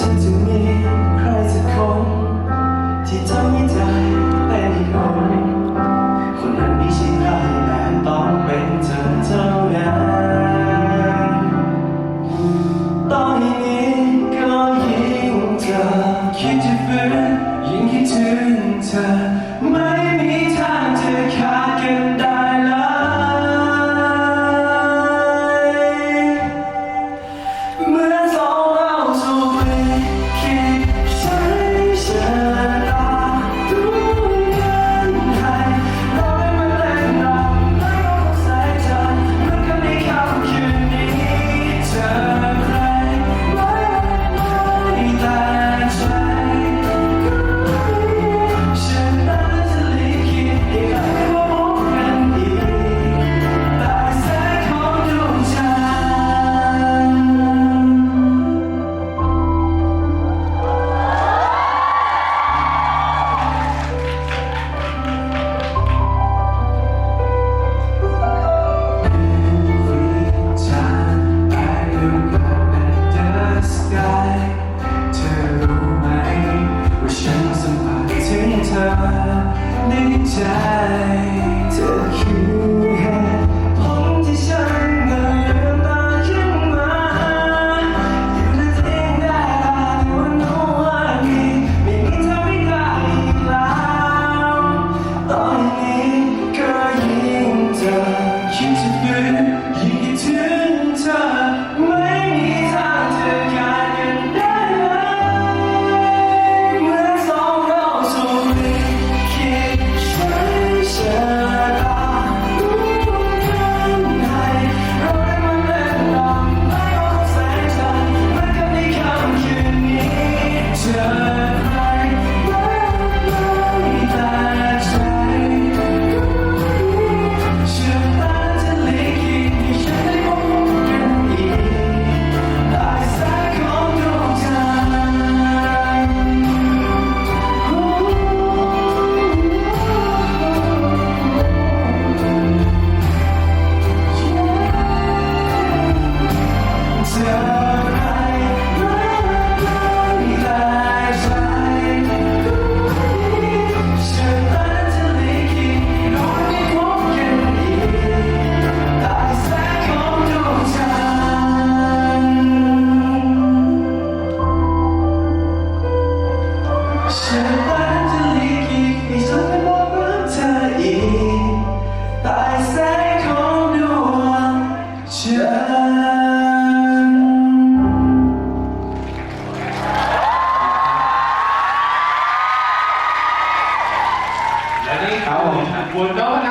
ฉันจะมีใครสักคน ที่ทำให้ใจเต้นหน่อยคนนั้นไม่ใช่ใครแต่ต้องเป็นเธอเท่านั้นตอนนี้ก็ยิ่งเธอคิดจะฟื้นยิ่งคิดถึงเธอ 자 ฉันรักจะลีกอีกในเป็นมองรักเธออีกตายแสงของดวงฉันและนี่ครับผมขบวนน้อง